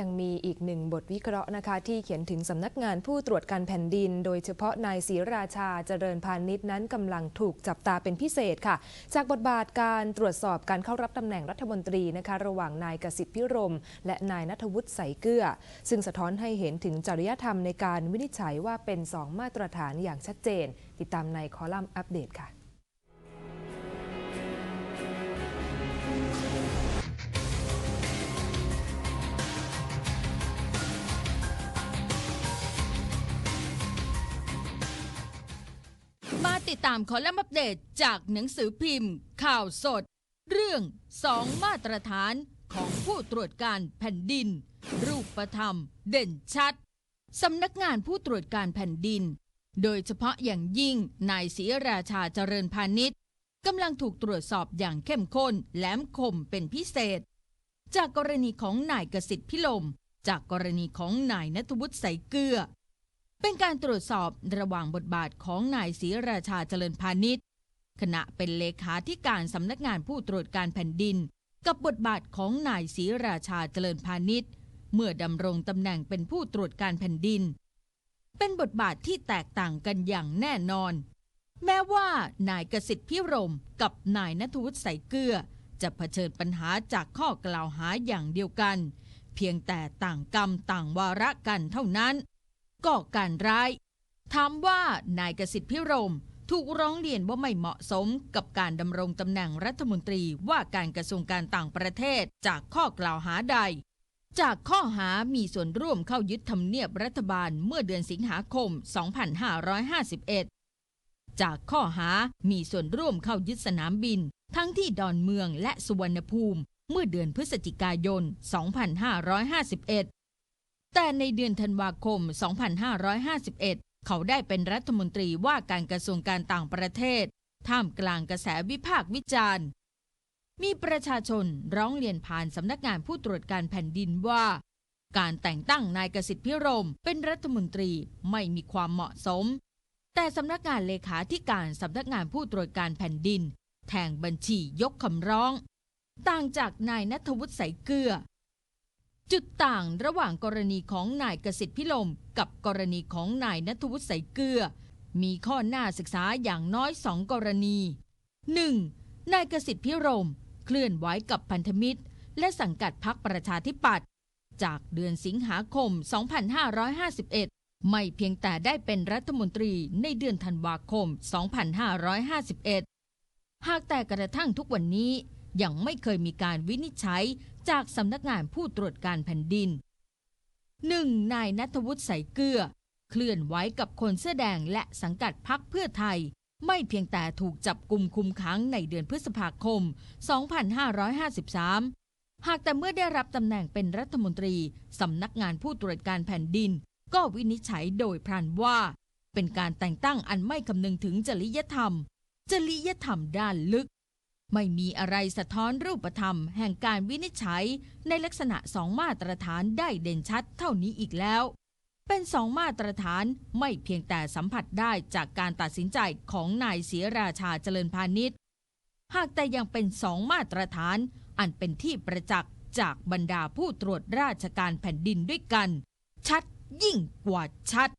ยังมีอีกหนึ่งบทวิเคราะห์นะคะที่เขียนถึงสำนักงานผู้ตรวจการแผ่นดิน โดยเฉพาะนายศรีราชาเจริญพาณิชย์นั้นกำลังถูกจับตาเป็นพิเศษค่ะ จากบทบาทการตรวจสอบการเข้ารับตำแหน่งรัฐมนตรีนะคะระหว่างนายกสิทธิพิรม และนายนัทวุฒิใสเกลือ ซึ่งสะท้อนให้เห็นถึงจริยธรรมในการวินิจฉัยว่าเป็นสองมาตรฐานอย่างชัดเจน ติดตามในคอลัมน์อัปเดตค่ะ มาติดตามคอลัมน์อัปเดตจากหนังสือพิมพ์ ข่าวสด เรื่องสองมาตรฐานของผู้ตรวจการแผ่นดิน รูปธรรม เด่นชัด สำนักงานผู้ตรวจการแผ่นดิน โดยเฉพาะอย่างยิ่งนายศรีราชาเจริญพาณิชย์กำลังถูกตรวจสอบอย่างเข้มข้นแหลมคมเป็นพิเศษ จากกรณีของนายกสิทธิ์พิลม จากกรณีของนายนัทวุฒิใสเกลือ เป็นการตรวจสอบระหว่างบทบาทของนายศรีราชาเจริญพาณิชย์ขณะเป็นเลขาธิการสำนักงานผู้ตรวจการแผ่นดิน กับบทบาทของนายศรีราชาเจริญพาณิชย์ เมื่อดำรงตำแหน่งเป็นผู้ตรวจการแผ่นดิน เป็นบทบาทที่แตกต่างกันอย่างแน่นอน แม้ว่านายกสิทธิ์พิรมกับนายนทวุฒิใสเกลือ จะเผชิญปัญหาจากข้อกล่าวหาอย่างเดียวกัน เพียงแต่ต่างกรรมต่างวาระกันเท่านั้น ก่อการร้าย ถามว่านายกสิทธิพิรมถูกร้องเรียนว่าไม่เหมาะสมกับการดำรงตำแหน่งรัฐมนตรีว่าการกระทรวงการต่างประเทศจากข้อกล่าวหาใด จากข้อหามีส่วนร่วมเข้ายึดทำเนียบรัฐบาลเมื่อเดือนสิงหาคม 2551 จากข้อหามีส่วนร่วมเข้ายึดสนามบิน ทั้งที่ดอนเมืองและสุวรรณภูมิเมื่อเดือนพฤศจิกายน 2551 แต่ในเดือนธันวาคม 2551 เขาได้เป็นรัฐมนตรีว่าการกระทรวงการต่างประเทศ ท่ามกลางกระแสวิพากษ์วิจารณ์ มีประชาชนร้องเรียนผ่านสำนักงานผู้ตรวจการแผ่นดินว่า การแต่งตั้งนายกสิทธิพิรมเป็นรัฐมนตรีไม่มีความเหมาะสม แต่สำนักงานเลขาธิการสำนักงานผู้ตรวจการแผ่นดิน แทงบัญชียกคำร้อง ต่างจากนายนัทวุฒิใสเกลือ จุดต่างระหว่างกรณีของนายกสิทธิ์พิลม กับกรณีของนายนัทวุฒิใสเกลือ มีข้อหน้าศึกษาอย่างน้อยสองกรณี 1. นายกสิทธิ์พิรม เคลื่อนไหวกับพันธมิตร และสังกัดพรรคประชาธิปัตย์จากเดือนสิงหาคม 2551 ไม่เพียงแต่ได้เป็นรัฐมนตรีในเดือนธันวาคม 2551 หากแต่กระทั่งทุกวันนี้ยังไม่เคยมีการวินิจฉัย จากสำนักงานผู้ตรวจการแผ่นดิน 1. นายนัทวุฒิใสเกลือ เคลื่อนไหวกับคนเสื้อแดงและสังกัดพักเพื่อไทย ไม่เพียงแต่ถูกจับกลุ่มคุมขังในเดือนพฤษภาคม 2553 หากแต่เมื่อได้รับตำแหน่งเป็นรัฐมนตรีสำนักงานผู้ตรวจการแผ่นดิน ก็วินิจฉัยโดยพลันว่า เป็นการแต่งตั้งอันไม่คำนึงถึงจริยธรรม จริยธรรมด้านลึก ไม่มีอะไรสะท้อนรูปธรรม แห่งการวินิจฉัยในลักษณะสองมาตรฐานได้เด่นชัดเท่านี้อีกแล้ว เป็นสองมาตรฐานไม่เพียงแต่สัมผัสได้จากการตัดสินใจของนายเสียราชาเจริญพาณิชย์หากแต่ยังเป็นสองมาตรฐาน อันเป็นที่ประจักษ์จากบรรดาผู้ตรวจราชการแผ่นดินด้วยกัน ชัดยิ่งกว่าชัด